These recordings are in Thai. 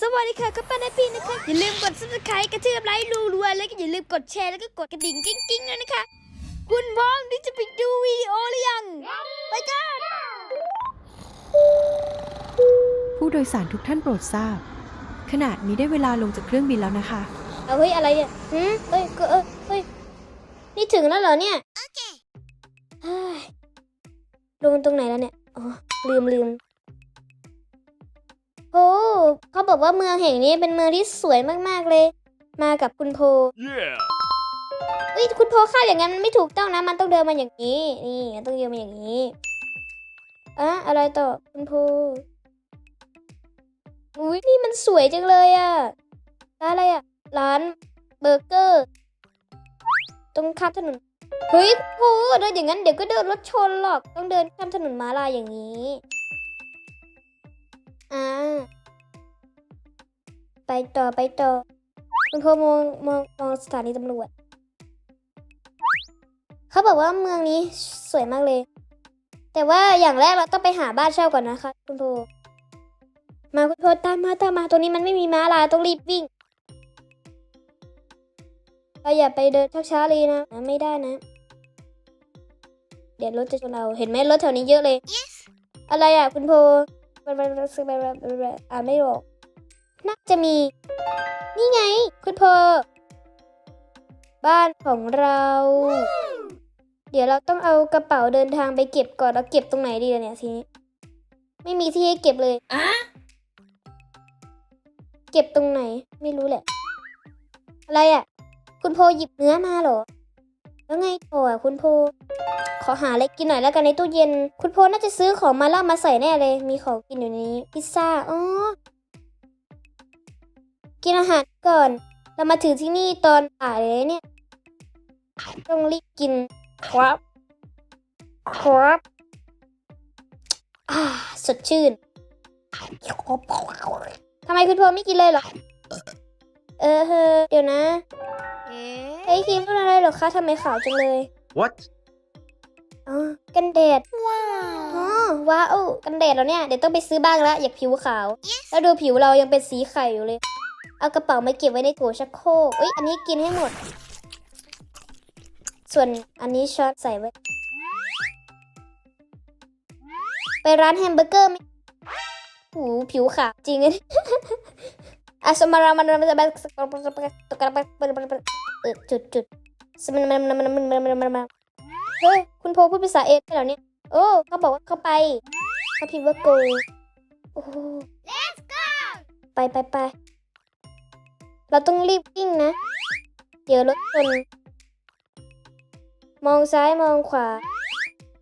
สวัสดีค่ะก็ป้านาปีนะคะ อย่าลืมกด subscribe กระเทือบไลค์รัวๆแล้วก็อย่าลืมกดแชร์แล้วก็กดกระดิ่งกิ้งๆด้วยนะคะ คุณพร้อมที่จะไปดูวิดีโอหรือยัง ไปกัน ผู้โดยสารทุกท่านโปรดทราบ ขณะนี้ได้เวลาลงจากเครื่องบินแล้วนะคะ เอาเฮ้ยอะไรเนี่ยหืมเฮ้ยก็เออเฮ้ย นี่ถึงแล้วเหรอเนี่ยโอเคลงตรงไหนแล้วเนี่ย อ๋อ ลืมลืม โอ้เขาบอกว่าเมืองแห่งนี้เป็นเมืองที่สวยมากๆเลย มากับคุณโพ Yeah. เฮ้ยคุณโพเข้าอย่างนั้นมันไม่ถูกต้องนะ มันต้องเดินมาอย่างนี้ นี่ต้องเดินมาอย่างนี้อะอะไรต่อคุณโพอุ้ยนี่มันสวยจังเลยอะร้านอะไรอะร้านเบอร์เกอร์ ตรงข้ามถนนเฮ้ยโพเดินอย่างนั้นเดี๋ยวก็โดนรถชนหรอก ต้องเดินข้ามถนนม้าลายอย่างนี้ อ่า ไปต่อไปต่อคุณโพมองมองมองสถานีตำรวจ เขาบอกว่าเมืองนี้สวยมากเลย แต่ว่าอย่างแรกเราต้องไปหาบ้านเช่าก่อนนะคะคุณโพมาคุณโพตามมาตามมาตรงนี้มันไม่มีม้าลายต้องรีบวิ่งเราอย่าไปเดินช้าๆเลยนะนะไม่ได้นะ เดี๋ยวรถจะชนเราเห็นไหมรถแถวนี้เยอะเลย อะไรอะคุณโพ อ่าไม่ออกน่าจะมี นี่ไง คุณโพบ้านของเรา เดี๋ยวเราต้องเอากระเป๋าเดินทางไปเก็บก่อนเราเก็บตรงไหนดีล่ะเนี่ยทีนี้ ไม่มีที่ให้เก็บเลยอะเก็บตรงไหน ไม่รู้แหละ อะไรอะ่ะ คุณโพหยิบเนื้อมาเหรอ แล้วไงต่ออะคุณโพ ขอหาอะไรกินหน่อยแล้วกันในตู้เย็น คุณโพน่าจะซื้อของมาล่ามาใส่แน่เลย มีของกินอยู่ในนี้ พิซซ่า อ๋อ กินอาหารก่อน เรามาถึงที่นี่ตอนบ่ายเลยเนี่ย ต้องรีบกินครับ ครับอ่าสดชื่นทำไมคุณโพไม่กินเลยเหรอ เออเฮอเดี๋ยวนะไอ้ยครีมอะไรเหรอคะทำไมขาวจังเลย What? อ๋อกันแดด ว้าวอ๋อว้าวกันแดดแล้วเนี่ย เดี๋ยวต้องไปซื้อบ้างละอยากผิวขาว แล้วดูผิวเรายังเป็นสีไข่อยู่เลย เอากระเป๋ามาเก็บไว้ในโถชักโครกเอ้ยอันนี้กินให้หมด ส่วนอันนี้ช้อนใส่ไว้ ไปร้านแฮมเบอร์เกอร์ไหมหูผิวขาวจริงเลย อะสมารามันมันจะแบบตกกระปักเออจุดจุดสมันมันมันมันมันมันมันมันเฮ้ยคุณโพพูดภาษาเอสเหรอเนี่ยโอ้เขาบอกว่าเขาไปเขาพิมพ์ว่า go โอ้ let's go ไปไปไปเราต้องรีบวิ่งนะ เดี๋ยวรถชนมองซ้ายมองขวา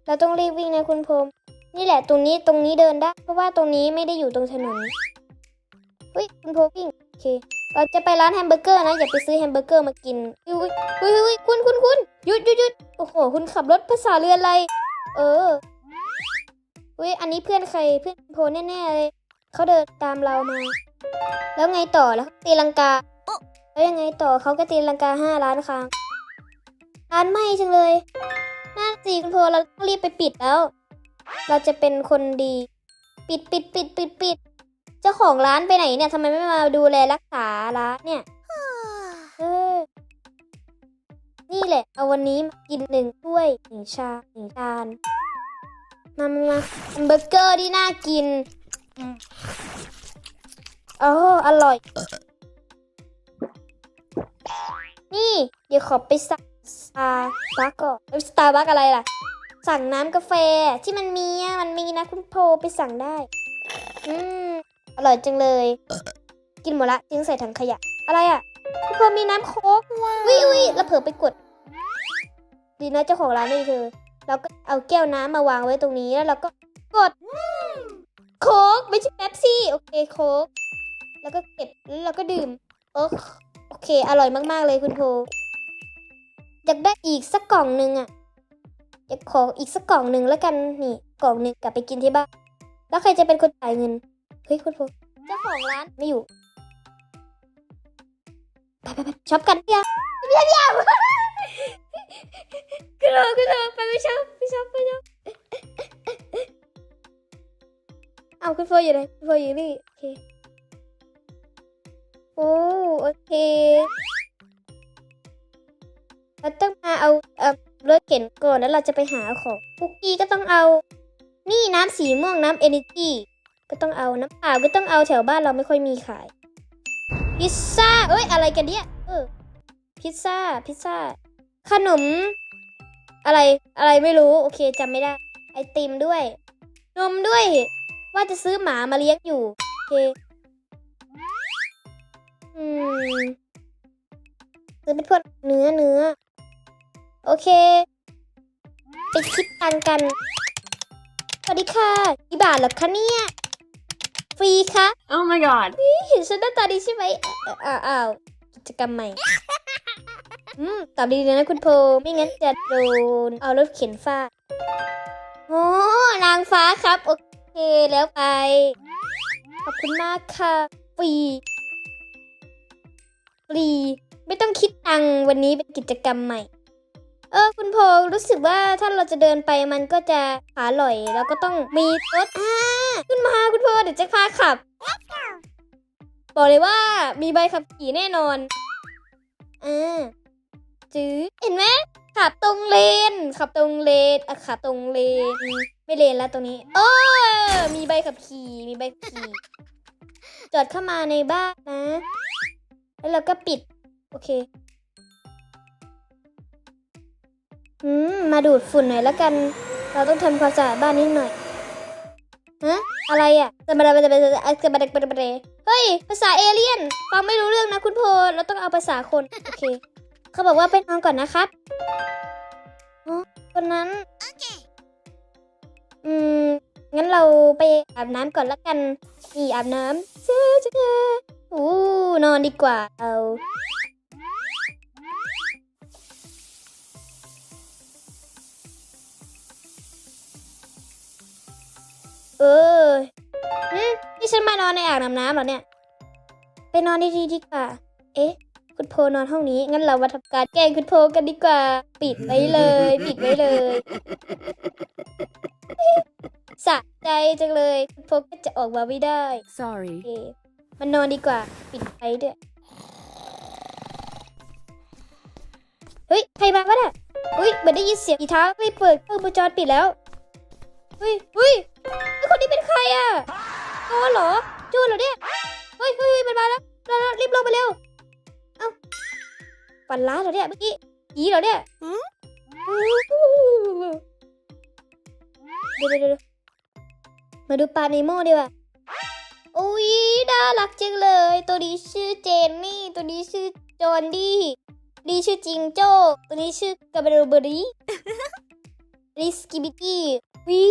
เราต้องรีบวิ่งนะคุณพรมนี่แหละตรงนี้ตรงนี้เดินได้ เพราะว่าตรงนี้ไม่ได้อยู่ตรงถนน เฮ้ยคุณพรมวิ่งโอเค เราจะไปร้านแฮมเบอร์เกอร์นะ อย่าไปซื้อแฮมเบอร์เกอร์มากินอุ้ยอุ้ยอุ้ยคุณคุณคุณหยุดหยุดหยุดโอ้โห คุณขับรถภาษาเรืออะไร เอออุ้ยอันนี้เพื่อนใครเพื่อนโพแน่ๆเลยเขาเดินตามเรามา แล้วไงต่อแล้วตีลังกาแล้วยังไงต่อเขาก็ตีลังกาห้าล้านครั้งร้านไหม้จังเลยน่าสีคุณโพเราต้องรีบไปปิดแล้ว เราจะเป็นคนดี ปิดปิดปิดปิดปิด ของร้านไปไหนเนี่ยทำไมไม่มาดูแลรักษาร้านเนี่ยเออนี่แหละ เอาวันนี้มากินหนึ่งถ้วยหนึ่งชาหนึ่งจานมามามาแฮมเบอร์เกอร์ที่น่ากินอืมโอ้อร่อย นี่ เดี๋ยวขอไปสั่งสตาร์บัคก่อนสตาร์บัคอะไรล่ะ สั่งน้ำกาแฟที่มันมีอะ มันมีนะคุณโพไปสั่งได้ อืม อร่อยจังเลย กินหมดละทิ้งใส่ถังขยะ อะไรอะคุณโพมีน้ำโค้กวิวิแล้วเผลอไปกด ดีนะเจ้าของร้านไม่เจอเราก็เอาแก้วน้ำมาวางไว้ตรงนี้แล้วเราก็กด โค้กไม่ใช่เป๊ปซี่ โอเคโค้กแล้วก็เก็บแล้วเราก็ดื่มโอโอเค อร่อยมากๆเลยคุณโพอยากได้อีกสักกล่องหนึ่งอะอยากขออีกสักกล่องหนึ่งแล้วกันนี่กล่องหนึ่งกลับไปกินที่บ้านแล้วใครจะเป็นคนจ่ายเงิน เฮ้ยคุณโพเจ้าของร้านไม่อยู่ไปไปไปช็อปกันพี่ยาพี่ยาพี่ยาคุณโพคุณโพไปไม่ช็อปไปช็อปไปช็อปเอาคุณโฟอยู่ไหนคุณโฟอยู่นี่โอเคเราต้องมาเอาเอ่อรถเข็นก่อนแล้วเราจะไปหาของคุกกี้ก็ต้องเอา นี่น้ำสีม่วงน้ำเอเนจี ก็ต้องเอาน้ำเปล่าก็ต้องเอาแถวบ้านเราไม่ค่อยมีขาย พิซซ่าเอ้ยอะไรกันเนี่ยเออพิซซ่าพิซซ่าขนม อะไรอะไรไม่รู้โอเคจำไม่ได้ ไอติมด้วย นมด้วย ว่าจะซื้อหมามาเลี้ยงอยู่โอเคอืมซื้อเป็นพวกเนื้อเนื้อโอเค ไปคิดตังกัน สวัสดีค่ะกี่บาทหรอคะเนี่ย ฟรีคะ Oh my god. เห็นฉันหน้าตาดีใช่ไหมเอ่ออ้าวอ้าวกิจกรรมใหม่ อืม ตอบดีๆนะคุณโพไม่งั้นจะโดน เอารถเข็นฟาดโอ้นางฟ้าครับ โอเคแล้วไป ขอบคุณมากค่ะ ฟรี ฟรี ไม่ต้องคิดตังค์วันนี้เป็นกิจกรรมใหม่ เออ คุณโพรู้สึกว่าถ้าเราจะเดินไปมันก็จะขาหล่อย แล้วก็ต้องมีรถ ขึ้นมาคุณโพเดี๋ยวจะพาขับ บอกเลยว่ามีใบขับขี่แน่นอนอ่าจื้อเห็นไหมขับตรงเลน ขับตรงเลนอะขับตรงเลน ไม่เลนแล้วตรงนี้ โอ้มีใบขับขี่มีใบขับขี่จอดเข้ามาในบ้านนะ แล้วเราก็ปิด โอเคอืมมาดูดฝุ่นหน่อยแล้วกัน เราต้องทำความสะอาดบ้านนิดหน่อย ฮะอะไรอะจะมาจะมาจะมาจะมาจะมาเฮ้ย ภาษาเอเลี่ยน ฟังไม่รู้เรื่องนะคุณโพเราต้องเอาภาษาคน โอเค เขาบอกว่าไปนอนก่อนนะครับอ๋อคนนั้น อืม งั้นเราไปอาบน้ำก่อนละกันนี่อาบน้ำเจ๊เจ๊เจ๊อู้นอนดีกว่า เอา เออหึนี่ฉันมานอนในอ่างน้ำน้ำเหรอเนี่ย ไปนอนดีๆดีกว่า เอ๊ะ คุณโพนอนห้องนี้ งั้นเรามาทำการแกล้งคุณโพกันดีกว่า ปิดไว้เลย ปิดไว้เลยสะใจจังเลยคุณโพก็จะออกมาไม่ได้ sorry โอเคมันนอนดีกว่า ปิดไฟด้วย เฮ้ย ใครมาวะเนี่ยเฮ้ยเหมือนได้ยินเสียงอีเท้าไม่เปิดเครื่องวงจรปิดแล้ว เฮ้ยเฮ้ยไอคนนี้เป็นใครอะโจรเหรอโจรเหรอเนี่ยเฮ้ยเฮ้ยเฮ้ยมันมาแล้วเราเรารีบลงไปเร็ว เอ้าฝันร้ายเหรอเนี่ยเมื่อกี้ผีเหรอเนี่ยเดี๋ยวเดี๋ยวมาดูปลาเนโมดีกว่าอุ้ยน่ารักจังเลย ตัวนี้ชื่อเจนนี่ ตัวนี้ชื่อจอนดี้นี่ชื่อจิงโจ้ ตัวนี้ชื่อกาเบรเบอรี่ลิสกิบิตี้ วิ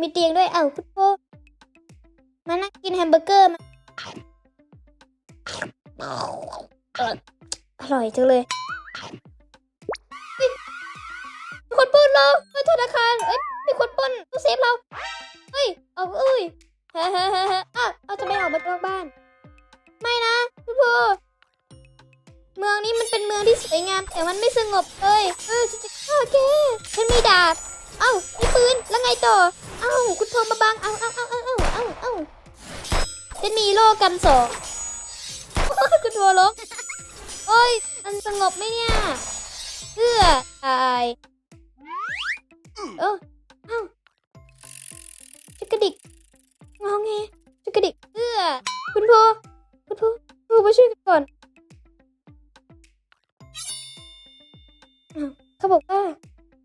มีเตียงด้วย เอ้าคุณพ่อมานั่งกินแฮมเบอร์เกอร์มาอร่อยจังเลยมีคนปล้นเราเฮ้ยธนาคาร เอ้ย มีคนปล้นตู้เซฟเรา เฮ้ย เอาเอ้ยฮ่าฮ่าฮ่าฮ่าอ้าวเอาจะไม่ออกมานอกบ้าน ไม่นะคุณพ่อเมืองนี้มันเป็นเมืองที่สวยงาม แต่มันไม่สงบเลย เออฉันจะฆ่าแกฉันมีดาบ เอ้ามีปืนแล้วไงต่อ เอ้าคุณพ่อมาบัง เอ้าเอ้าเอ้าเอ้าเอ้าเอ้าเอ้าฉันมีโล่กันสองโอ้ยคุณพ่อลบโอ้ย มันสงบไหมเนี่ยเพื่อตายเออเอ้าจะกระดิกงอแงจะกระดิกเอื้อคุณพ่อคุณพ่อคุณพ่อมาช่วยกันก่อนเขาบอกว่า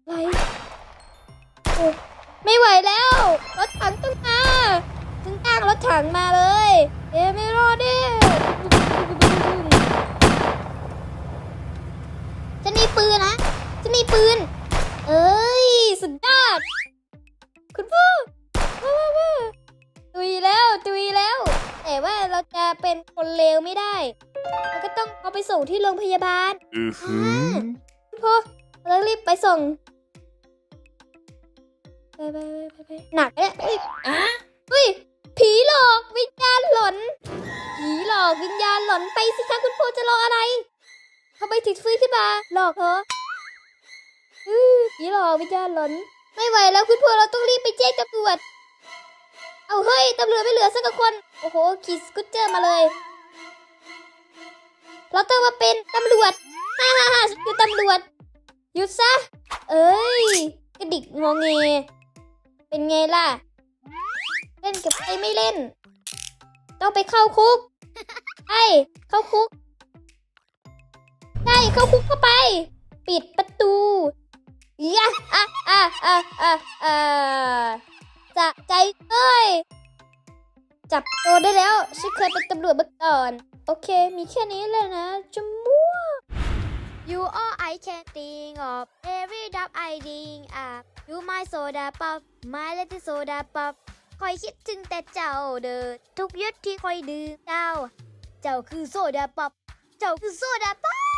อะไร ไม่ไหวแล้ว รถถังต้องมาถึงตั้งรถถังมาเลย เอ๊ะไม่รอดดิจะมีปืนนะจะมีปืน เอ้ย สุดยอด คุณพ่อว้าวว้าวตุยแล้วตุยแล้ว แต่ว่าเราจะเป็นคนเลวไม่ได้เราก็ต้องเอาไปส่งที่โรงพยาบาล Mm-hmm. พี่พ่อเราต้องรีบไปส่ง ไปไปไปไปไปหนักเนี่ยเฮ้ยเฮ้ยผีหลอกวิญญาณหลอนผีหลอกวิญญาณหลอนไปสิคะคุณพ่อจะรออะไรทำไมถึงฟื้นขึ้นมาหลอกเหรอผีหลอกวิญญาณหลอนไม่ไหวแล้วคุณพ่อเราต้องรีบไปแจ้งตำรวจเอาเฮ้ยตำรวจไม่เหลือสักคนโอ้โหขี่สกูตเตอร์มาเลย เราต้องมาเป็นตำรวจฮ่าฮ่าฮ่าคือตำรวจหยุดซะเอ้ยกระดิกงอเง เป็นไงล่ะ เล่นกับใครไม่เล่น ต้องไปเข้าคุกไปเข้าคุกได้เข้าคุกเข้าไป ปิดประตูยะอะอะอะอะอะจะใจเอ้ยจับตัวได้แล้วฉันเคยเป็นตำรวจมาก่อน โอเค มีแค่นี้เลยนะจม You all I can think of every dub I drink up You my soda pop my little soda pop คอยคิดถึงแต่เจ้าเดินทุกยุดที่คอยดื่มเจ้า เจ้าคือโซดาป๊อปเจ้าคือโซดาป๊อป